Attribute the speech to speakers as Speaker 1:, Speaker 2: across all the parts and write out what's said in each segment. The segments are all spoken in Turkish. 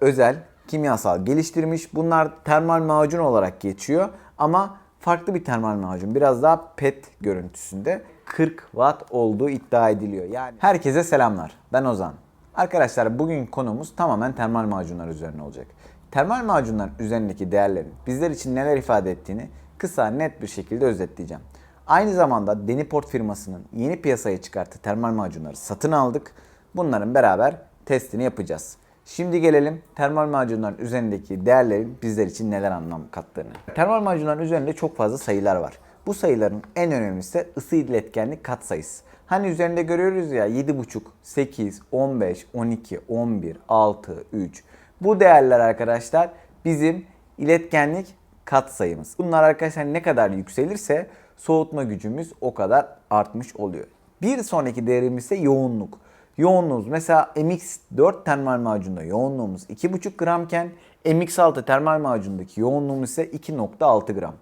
Speaker 1: özel kimyasal geliştirmiş. Bunlar termal macun olarak geçiyor ama farklı bir termal macun. Biraz daha pet görüntüsünde 40 watt olduğu iddia ediliyor. Yani herkese selamlar. Ben Ozan. Arkadaşlar bugün konumuz tamamen termal macunlar üzerine olacak. Termal macunların üzerindeki değerlerin bizler için neler ifade ettiğini kısa net bir şekilde özetleyeceğim. Aynı zamanda Deniport firmasının yeni piyasaya çıkarttığı termal macunları satın aldık. Bunların beraber testini yapacağız. Şimdi gelelim termal macunların üzerindeki değerlerin bizler için neler anlam kattığını. Termal macunların üzerinde çok fazla sayılar var. Bu sayıların en önemlisi ısı iletkenlik kat sayısı. Hani üzerinde görüyoruz ya 7,5, 8, 15, 12, 11, 6, 3. Bu değerler arkadaşlar bizim iletkenlik kat sayımız. Bunlar arkadaşlar ne kadar yükselirse soğutma gücümüz o kadar artmış oluyor. Bir sonraki değerimiz ise yoğunluk. Yoğunluğumuz mesela MX4 termal macunda yoğunluğumuz 2,5 gramken MX6 termal macundaki yoğunluğumuz ise 2,6 gram.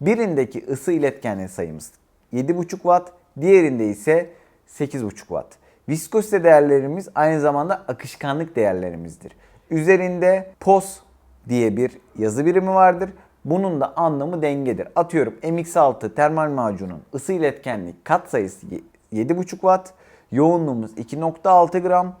Speaker 1: Birindeki ısı iletkenliği sayımız 7,5 watt, diğerinde ise 8,5 watt. Viskozite değerlerimiz aynı zamanda akışkanlık değerlerimizdir. Üzerinde POS diye bir yazı birimi vardır. Bunun da anlamı dengedir. Atıyorum MX6 termal macunun ısı iletkenlik kat sayısı 7,5 watt. Yoğunluğumuz 2.6 gram.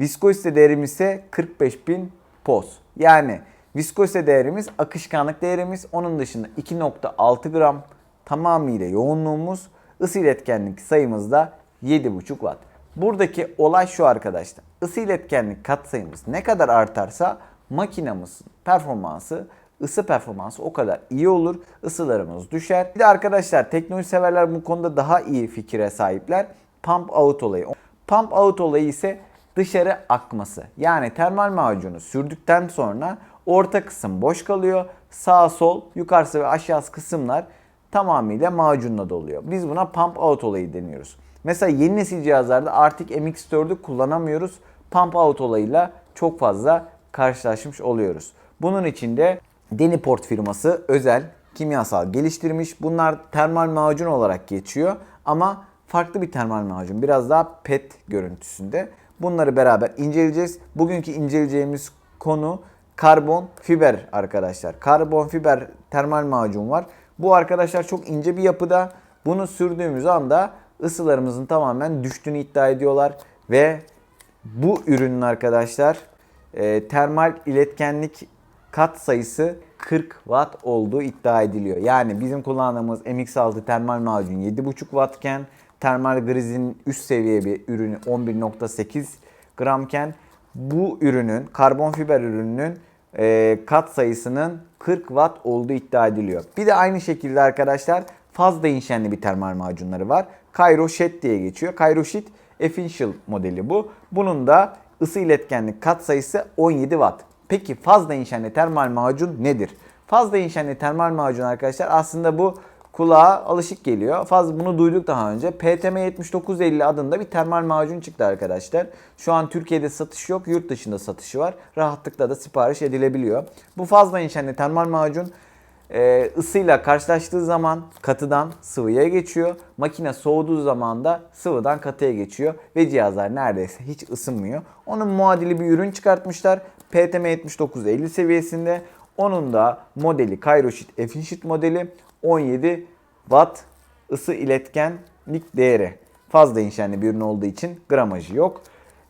Speaker 1: Viskozite değerimiz ise 45.000 POS. Yani viskozite değerimiz akışkanlık değerimiz. Onun dışında 2.6 gram tamamıyla yoğunluğumuz. Isı iletkenlik sayımız da 7.5 watt. Buradaki olay şu arkadaşlar. Isı iletkenlik katsayımız ne kadar artarsa makinamızın performansı ısı performansı o kadar iyi olur. Isılarımız düşer. Bir de arkadaşlar teknoloji severler bu konuda daha iyi fikire sahipler. Pump out olayı. Pump out olayı ise dışarı akması. Yani termal macunu sürdükten sonra orta kısım boş kalıyor. Sağ sol yukarısı ve aşağısı kısımlar tamamıyla macunla doluyor. Biz buna pump out olayı deniyoruz. Mesela yeni nesil cihazlarda artık MX4'ü kullanamıyoruz. Pump out olayıyla çok fazla karşılaşmış oluyoruz. Bunun için de Deniport firması özel kimyasal geliştirmiş. Bunlar termal macun olarak geçiyor ama farklı bir termal macun. Biraz daha pet görüntüsünde. Bunları beraber inceleyeceğiz. Bugünkü inceleyeceğimiz konu karbon fiber arkadaşlar. Karbon fiber termal macun var. Bu arkadaşlar çok ince bir yapıda. Bunu sürdüğümüz anda ısılarımızın tamamen düştüğünü iddia ediyorlar ve bu ürünün arkadaşlar e, termal iletkenlik kat sayısı 40 watt olduğu iddia ediliyor. Yani bizim kullandığımız MX6 termal macun 7,5 wattken termal grizin üst seviye bir ürünü 11.8 gramken bu ürünün karbon fiber ürününün e, kat sayısının 40 watt olduğu iddia ediliyor. Bir de aynı şekilde arkadaşlar faz değişenli bir termal macunları var. Cairo Shed diye geçiyor. Shed Essential modeli bu. Bunun da ısı iletkenlik kat sayısı 17 watt. Peki faz değişenli termal macun nedir? Faz değişenli termal macun arkadaşlar aslında bu kulağa alışık geliyor. Faz bunu duyduk daha önce. PTM 7950 adında bir termal macun çıktı arkadaşlar. Şu an Türkiye'de satış yok, yurt dışında satışı var. Rahatlıkla da sipariş edilebiliyor. Bu faz değişenli termal macun e, ısıyla karşılaştığı zaman katıdan sıvıya geçiyor. Makine soğuduğu zaman da sıvıdan katıya geçiyor ve cihazlar neredeyse hiç ısınmıyor. Onun muadili bir ürün çıkartmışlar. PTM 7950 seviyesinde. Onun da modeli Kairoshit Effinshit modeli 17 watt ısı iletkenlik değeri. Fazla inşenli bir ürün olduğu için gramajı yok.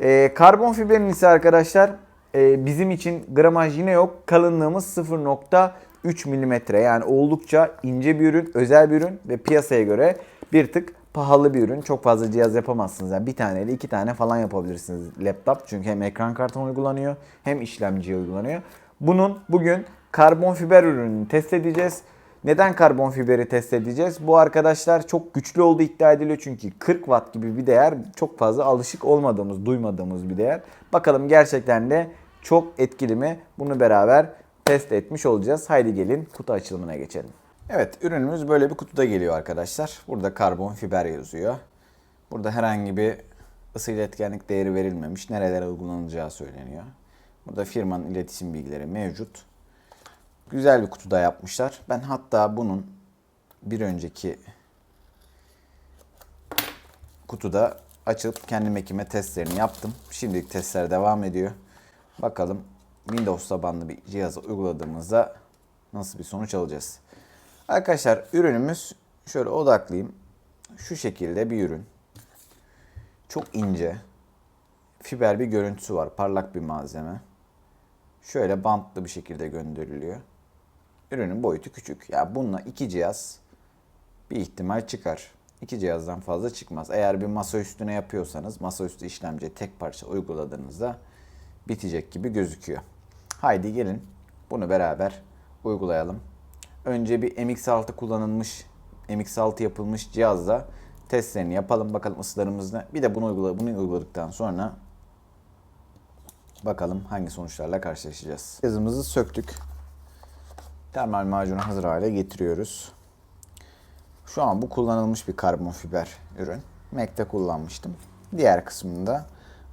Speaker 1: E, karbon fiberin ise arkadaşlar e, bizim için gramaj yine yok. Kalınlığımız 0.3 mm yani oldukça ince bir ürün, özel bir ürün ve piyasaya göre bir tık pahalı bir ürün. Çok fazla cihaz yapamazsınız. Yani bir taneyle iki tane falan yapabilirsiniz laptop. Çünkü hem ekran kartı uygulanıyor hem işlemciye uygulanıyor. Bunun bugün karbon fiber ürününü test edeceğiz. Neden karbon fiberi test edeceğiz? Bu arkadaşlar çok güçlü olduğu iddia ediliyor çünkü 40 watt gibi bir değer çok fazla alışık olmadığımız, duymadığımız bir değer. Bakalım gerçekten de çok etkili mi? Bunu beraber test etmiş olacağız. Haydi gelin kutu açılımına geçelim. Evet ürünümüz böyle bir kutuda geliyor arkadaşlar. Burada karbon fiber yazıyor. Burada herhangi bir ısı iletkenlik değeri verilmemiş. Nerelere uygulanacağı söyleniyor. Burada firmanın iletişim bilgileri mevcut. Güzel bir kutuda yapmışlar. Ben hatta bunun bir önceki kutuda açıp kendi ekime testlerini yaptım. Şimdilik testler devam ediyor. Bakalım Windows tabanlı bir cihaza uyguladığımızda nasıl bir sonuç alacağız? Arkadaşlar ürünümüz şöyle odaklayayım. Şu şekilde bir ürün. Çok ince. Fiber bir görüntüsü var. Parlak bir malzeme. Şöyle bantlı bir şekilde gönderiliyor. Ürünün boyutu küçük. Ya bununla iki cihaz bir ihtimal çıkar. İki cihazdan fazla çıkmaz. Eğer bir masa üstüne yapıyorsanız masaüstü işlemciye tek parça uyguladığınızda bitecek gibi gözüküyor. Haydi gelin bunu beraber uygulayalım. Önce bir MX6 kullanılmış, MX6 yapılmış cihazla testlerini yapalım. Bakalım ısılarımız ne? Bir de bunu, uygula, bunu uyguladıktan sonra bakalım hangi sonuçlarla karşılaşacağız. Cihazımızı söktük. Termal macunu hazır hale getiriyoruz. Şu an bu kullanılmış bir karbon fiber ürün. Mac'te kullanmıştım. Diğer kısmında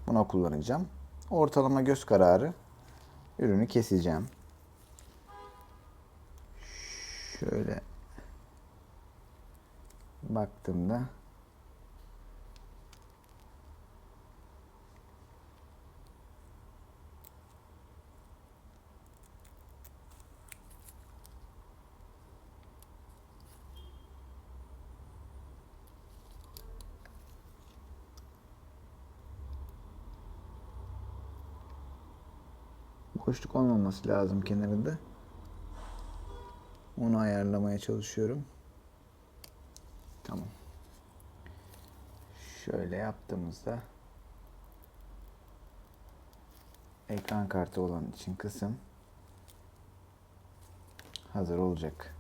Speaker 1: buna kullanacağım. Ortalama göz kararı ürünü keseceğim. Şöyle baktığımda boşluk olmaması lazım kenarında. Onu ayarlamaya çalışıyorum. Tamam. Şöyle yaptığımızda ekran kartı olan için kısım hazır olacak.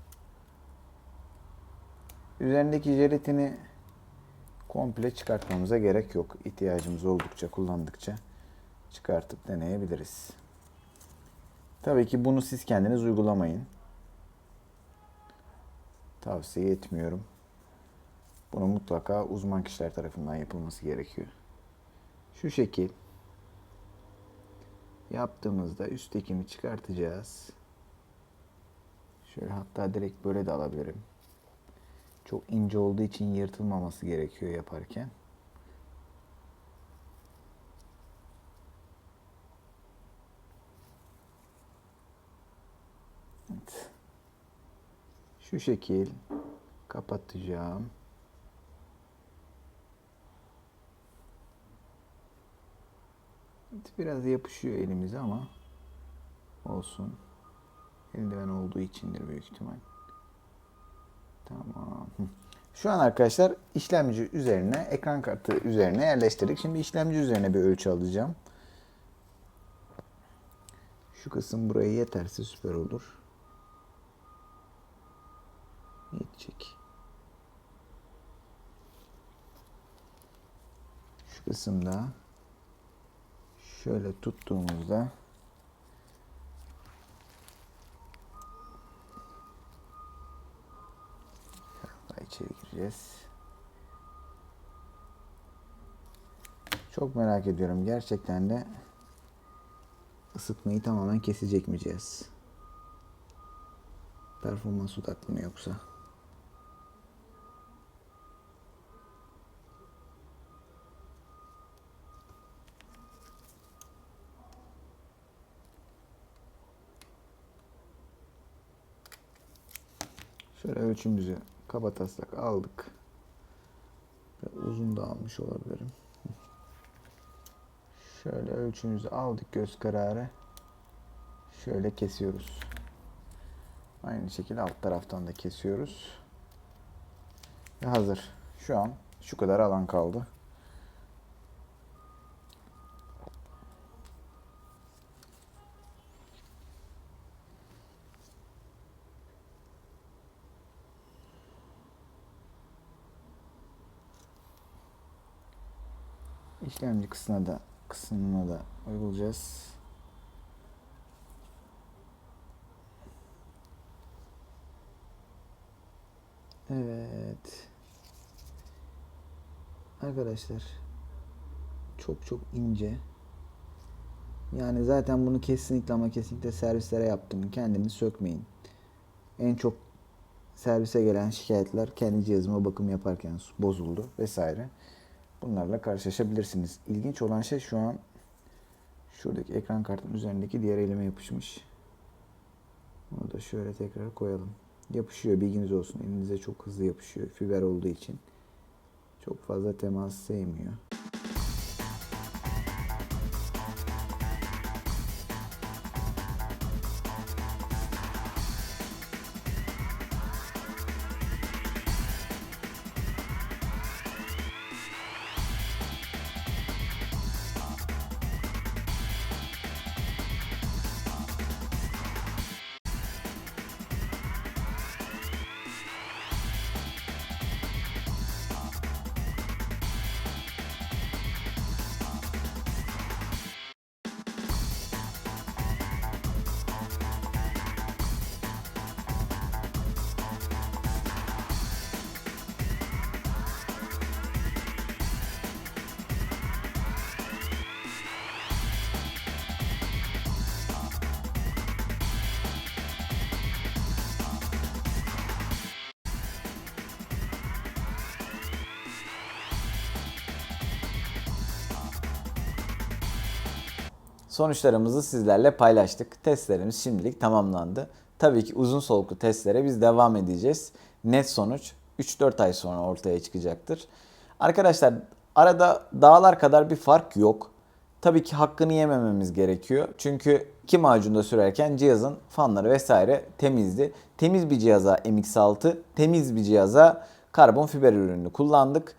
Speaker 1: Üzerindeki jelatini komple çıkartmamıza gerek yok. İhtiyacımız oldukça, kullandıkça çıkartıp deneyebiliriz. Tabii ki bunu siz kendiniz uygulamayın. Tavsiye etmiyorum. Bunu mutlaka uzman kişiler tarafından yapılması gerekiyor. Şu şekil yaptığımızda üsttekini çıkartacağız. Şöyle hatta direkt böyle de alabilirim. Çok ince olduğu için yırtılmaması gerekiyor yaparken. Evet. Şu şekil kapatacağım. Biraz yapışıyor elimize ama olsun. Eldiven olduğu içindir büyük ihtimal. Tamam. Şu an arkadaşlar işlemci üzerine, ekran kartı üzerine yerleştirdik. Şimdi işlemci üzerine bir ölçü alacağım. Şu kısım buraya yeterse süper olur. Şu kısımda şöyle tuttuğumuzda içeri gireceğiz. Çok merak ediyorum. Gerçekten de ısıtmayı tamamen kesecek mi cihaz? Performans odaklı mı yoksa? Şöyle ölçümüzü kaba taslak aldık. Biraz uzun da almış olabilirim. Şöyle ölçümüzü aldık göz kararı. Şöyle kesiyoruz. Aynı şekilde alt taraftan da kesiyoruz. Ve hazır. Şu an şu kadar alan kaldı. İşlemci kısmına da kısmına da uygulayacağız. Evet. Arkadaşlar çok çok ince. Yani zaten bunu kesinlikle ama kesinlikle servislere yaptım. Kendiniz sökmeyin. En çok servise gelen şikayetler kendi cihazıma bakım yaparken bozuldu vesaire. Bunlarla karşılaşabilirsiniz. İlginç olan şey şu an Şuradaki ekran kartının üzerindeki diğer elime yapışmış. Bunu da şöyle tekrar koyalım. Yapışıyor bilginiz olsun. Elinize çok hızlı yapışıyor. Fiber olduğu için. Çok fazla temas sevmiyor. Sonuçlarımızı sizlerle paylaştık. Testlerimiz şimdilik tamamlandı. Tabii ki uzun soluklu testlere biz devam edeceğiz. Net sonuç 3-4 ay sonra ortaya çıkacaktır. Arkadaşlar arada dağlar kadar bir fark yok. Tabii ki hakkını yemememiz gerekiyor. Çünkü iki macunda sürerken cihazın fanları vesaire temizdi. Temiz bir cihaza MX6, temiz bir cihaza karbon fiber ürününü kullandık.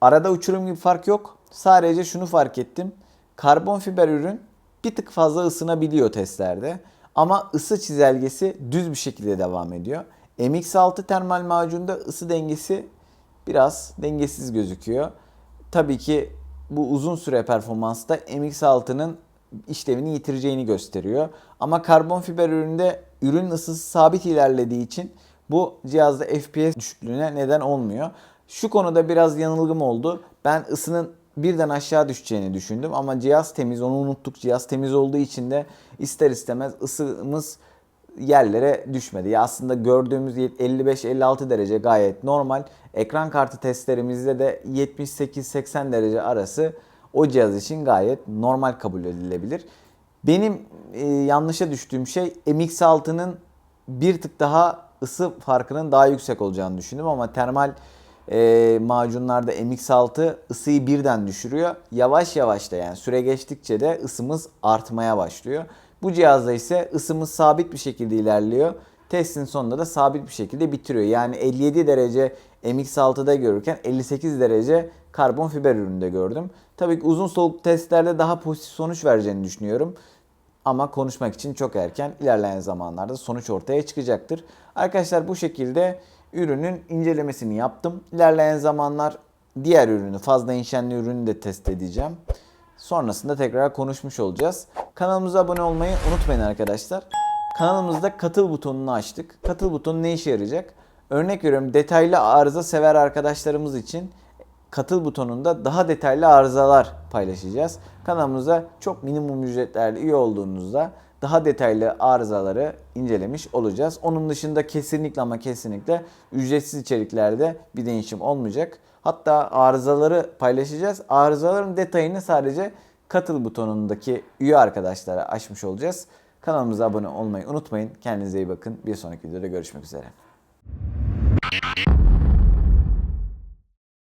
Speaker 1: Arada uçurum gibi fark yok. Sadece şunu fark ettim. Karbon fiber ürün bir tık fazla ısınabiliyor testlerde. Ama ısı çizelgesi düz bir şekilde devam ediyor. MX6 termal macunda ısı dengesi biraz dengesiz gözüküyor. Tabii ki bu uzun süre performansta MX6'nın işlevini yitireceğini gösteriyor. Ama karbon fiber üründe ürün ısısı sabit ilerlediği için bu cihazda FPS düşüklüğüne neden olmuyor. Şu konuda biraz yanılgım oldu. Ben ısının birden aşağı düşeceğini düşündüm ama cihaz temiz onu unuttuk. Cihaz temiz olduğu için de ister istemez ısımız yerlere düşmedi. Ya aslında gördüğümüz 55-56 derece gayet normal. Ekran kartı testlerimizde de 78-80 derece arası o cihaz için gayet normal kabul edilebilir. Benim e, yanlışa düştüğüm şey MX6'nın bir tık daha ısı farkının daha yüksek olacağını düşündüm ama termal e, macunlarda MX6 ısıyı birden düşürüyor. Yavaş yavaş da yani süre geçtikçe de ısımız artmaya başlıyor. Bu cihazda ise ısımız sabit bir şekilde ilerliyor. Testin sonunda da sabit bir şekilde bitiriyor. Yani 57 derece MX6'da görürken 58 derece karbon fiber üründe gördüm. Tabii ki uzun soluk testlerde daha pozitif sonuç vereceğini düşünüyorum. Ama konuşmak için çok erken. İlerleyen zamanlarda sonuç ortaya çıkacaktır. Arkadaşlar bu şekilde ürünün incelemesini yaptım. İlerleyen zamanlar diğer ürünü, fazla inşenli ürünü de test edeceğim. Sonrasında tekrar konuşmuş olacağız. Kanalımıza abone olmayı unutmayın arkadaşlar. Kanalımızda katıl butonunu açtık. Katıl butonu ne işe yarayacak? Örnek veriyorum detaylı arıza sever arkadaşlarımız için katıl butonunda daha detaylı arızalar paylaşacağız. Kanalımıza çok minimum ücretlerle üye olduğunuzda daha detaylı arızaları incelemiş olacağız. Onun dışında kesinlikle ama kesinlikle ücretsiz içeriklerde bir değişim olmayacak. Hatta arızaları paylaşacağız. Arızaların detayını sadece katıl butonundaki üye arkadaşlara açmış olacağız. Kanalımıza abone olmayı unutmayın. Kendinize iyi bakın. Bir sonraki videoda görüşmek üzere.